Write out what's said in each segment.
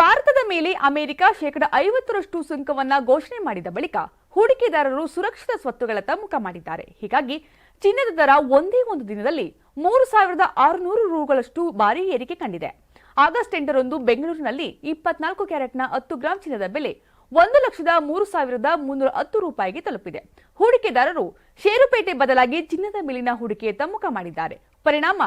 ಭಾರತದ ಮೇಲೆ ಅಮೆರಿಕ ಶೇಕಡ ಐವತ್ತರಷ್ಟು ಸುಂಕವನ್ನ ಘೋಷಣೆ ಮಾಡಿದ ಬಳಿಕ ಹೂಡಿಕೆದಾರರು ಸುರಕ್ಷಿತ ಸ್ವತ್ತುಗಳತ್ತ ಮುಖ ಮಾಡಿದ್ದಾರೆ. ಹೀಗಾಗಿ ಚಿನ್ನದ ದರ ಒಂದೇ ಒಂದು ದಿನದಲ್ಲಿ ಮೂರು ಸಾವಿರದ ಆರುನೂರು ರೂಗಳಷ್ಟು ಭಾರಿ ಏರಿಕೆ ಕಂಡಿದೆ. ಆಗಸ್ಟ್ ಎಂಟರಂದು ಬೆಂಗಳೂರಿನಲ್ಲಿ ಇಪ್ಪತ್ನಾಲ್ಕು ಕ್ಯಾರೆಟ್ನ ಹತ್ತು ಗ್ರಾಂ ಚಿನ್ನದ ಬೆಲೆ ಒಂದು ಲಕ್ಷದ ಮೂರು ಸಾವಿರದ ಮುನ್ನೂರ ಹತ್ತು ರೂಪಾಯಿಗೆ ತಲುಪಿದೆ. ಹೂಡಿಕೆದಾರರು ಷೇರುಪೇಟೆ ಬದಲಾಗಿ ಚಿನ್ನದ ಮೇಲಿನ ಹೂಡಿಕೆಯತ್ತ ಮುಖ ಮಾಡಿದ್ದಾರೆ. ಪರಿಣಾಮ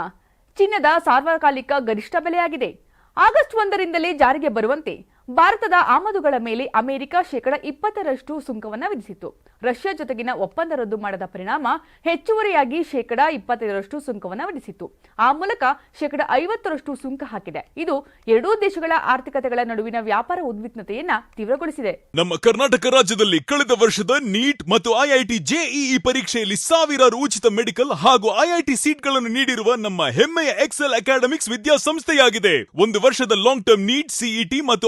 ಚಿನ್ನದ ಸಾರ್ವಕಾಲಿಕ ಗರಿಷ್ಠ ಬೆಲೆಯಾಗಿದೆ. ಆಗಸ್ಟ್ ಒಂದರಿಂದಲೇ ಜಾರಿಗೆ ಬರುವಂತೆ ಭಾರತದ ಆಮದುಗಳ ಮೇಲೆ ಅಮೆರಿಕ ಶೇಕಡ ಇಪ್ಪತ್ತರಷ್ಟು ಸುಂಕವನ್ನು ವಿಧಿಸಿತ್ತು. ರಷ್ಯಾ ಜೊತೆಗಿನ ಒಪ್ಪಂದ ರದ್ದು ಮಾಡದ ಪರಿಣಾಮ ಹೆಚ್ಚುವರಿಯಾಗಿ ಶೇಕಡ ಇಪ್ಪತ್ತೈದರಷ್ಟು ಸುಂಕವನ್ನು ವಿಧಿಸಿತ್ತು. ಆ ಮೂಲಕ ಶೇಕಡ ಐವತ್ತರಷ್ಟು ಸುಂಕ ಹಾಕಿದೆ. ಇದು ಎರಡೂ ದೇಶಗಳ ಆರ್ಥಿಕತೆಗಳ ನಡುವಿನ ವ್ಯಾಪಾರ ಉದ್ವಿಗ್ನತೆಯನ್ನ ತೀವ್ರಗೊಳಿಸಿದೆ. ನಮ್ಮ ಕರ್ನಾಟಕ ರಾಜ್ಯದಲ್ಲಿ ಕಳೆದ ವರ್ಷದ ನೀಟ್ ಮತ್ತು ಐಐಟಿ ಜೆಇಇ ಪರೀಕ್ಷೆಯಲ್ಲಿ ಸಾವಿರಾರು ಉಚಿತ ಮೆಡಿಕಲ್ ಹಾಗೂ ಐಐಟಿ ಸೀಟ್ಗಳನ್ನು ನೀಡಿರುವ ನಮ್ಮ ಹೆಮ್ಮೆಯ ಎಕ್ಸೆಲ್ ಅಕಾಡೆಮಿಕ್ಸ್ ವಿದ್ಯಾಸಂಸ್ಥೆಯಾಗಿದೆ. ಒಂದು ವರ್ಷದ ಲಾಂಗ್ ಟರ್ಮ್ ನೀಟ್, ಸಿಇಟಿ ಮತ್ತು